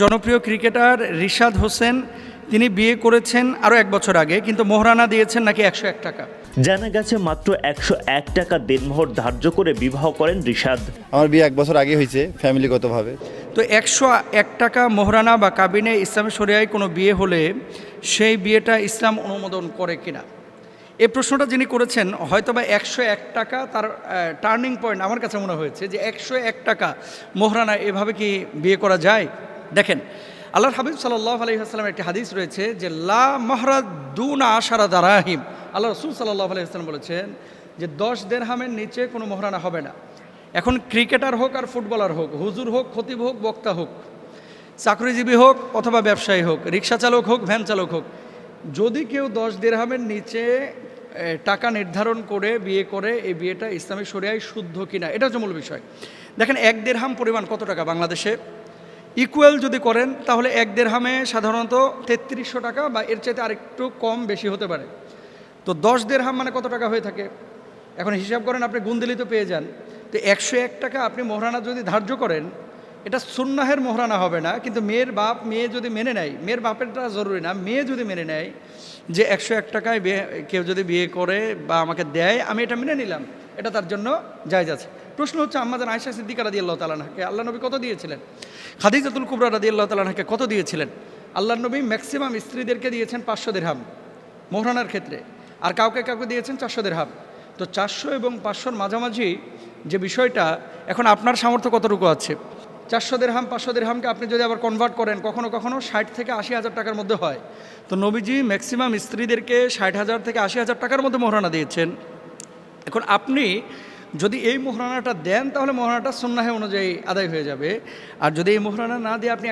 জনপ্রিয় ক্রিকেটার রিশাদ হোসেন তিনি বিয়ে করেছেন আরও এক বছর আগে কিন্তু মোহরানা দিয়েছেন নাকি একশো এক টাকা। জানা গেছে মাত্র একশো এক টাকা দেনমোহর ধার্য করে বিবাহ করেন রিশাদ। আমার বিয়ে এক বছর আগে হয়েছে ফ্যামিলিগতভাবে। তো একশো এক টাকা মোহরানা বা কাবিনে ইসলামী শরিয়ায় কোনো বিয়ে হলে সেই বিয়েটা ইসলাম অনুমোদন করে কিনা? এই প্রশ্নটা যিনি করেছেন হয়তো বা একশো এক টাকা তার টার্নিং পয়েন্ট আমার কাছে মনে হয়েছে যে একশো এক টাকা মোহরানা এভাবে কি বিয়ে করা যায়? দেখেন, আল্লাহর হাবিব সাল্লাহ আলহিহাস্লামের একটি হাদিস রয়েছে যে, লা মহরা দুনা আশারা দারাহিম। আল্লাহ রসুল সাল্লাহ আলহিহাস্লাম বলেছেন যে, দশ দেড়হামের নিচে কোনো মোহরানা হবে না। এখন ক্রিকেটার হোক আর ফুটবলার হোক, হুজুর হোক, খতিব হোক, বক্তা হোক, চাকরিজীবী হোক অথবা ব্যবসায়ী হোক, রিক্সা চালক হোক, ভ্যান চালক হোক, যদি কেউ দশ দেড়হামের নিচে টাকা নির্ধারণ করে, বিয়ে করে, এই বিয়েটা ইসলামী শরিয়ায় শুদ্ধ কিনা, এটা হচ্ছে মূল বিষয়। দেখেন, এক দেড়হাম পরিমাণ কত টাকা বাংলাদেশে? ইকুয়াল যদি করেন, তাহলে এক দেড়হামে সাধারণত তেত্রিশশো টাকা বা এর চাইতে আরেকটু কম বেশি হতে পারে। তো দশ দেড়হাম মানে কত টাকা হয়ে থাকে? এখন হিসাব করেন, আপনি গুন্দিলি তো পেয়ে যান। তো একশো এক টাকা আপনি মহারানা যদি ধার্য করেন এটা সুন্নাহের মোহরানা হবে না, কিন্তু মেয়ের বাপ, মেয়ে যদি মেনে নেয়, মেয়ের বাপেরটা জরুরি না, মেয়ে যদি মেনে নেয় যে একশো এক টাকায় বিয়ে, কেউ যদি বিয়ে করে বা আমাকে দেয়, আমি এটা মেনে নিলাম, এটা তার জন্য জায়জ আছে। প্রশ্ন হচ্ছে আমাদের আয়সা সিদ্দিকা রাদি আল্লাহ তালানাকে আল্লাহ নবী কত দিয়েছিলেন? খাদিজাতুল কুবরা রাদি আল্লাহ তালানাকে কত দিয়েছিলেন? আল্লাহ নবী ম্যাক্সিমাম স্ত্রীদেরকে দিয়েছেন পাঁচশো দেড়হাম মোহরানার ক্ষেত্রে। আর কাউকে কাউকে দিয়েছেন চারশো দেড়হাম তো চারশো এবং পাঁচশোর মাঝামাঝি যে বিষয়টা, এখন আপনার সামর্থ্য কতটুকু আছে? চারশো দেড়হাম পাঁচশো দেড়হামকে আপনি যদি আবার কনভার্ট করেন, কখনো কখনো ষাট থেকে আশি হাজার টাকার মধ্যে হয়। তো নবীজি ম্যাক্সিমাম স্ত্রীদেরকে ষাট হাজার থেকে আশি হাজার টাকার মধ্যে মোহরানা দিয়েছেন। এখন আপনি যদি এই মোহরানাটা দেন, তাহলে মোহরানাটা সন্ন্যাহে অনুযায়ী আদায় হয়ে যাবে। আর যদি এই মোহরানা না দিয়ে আপনি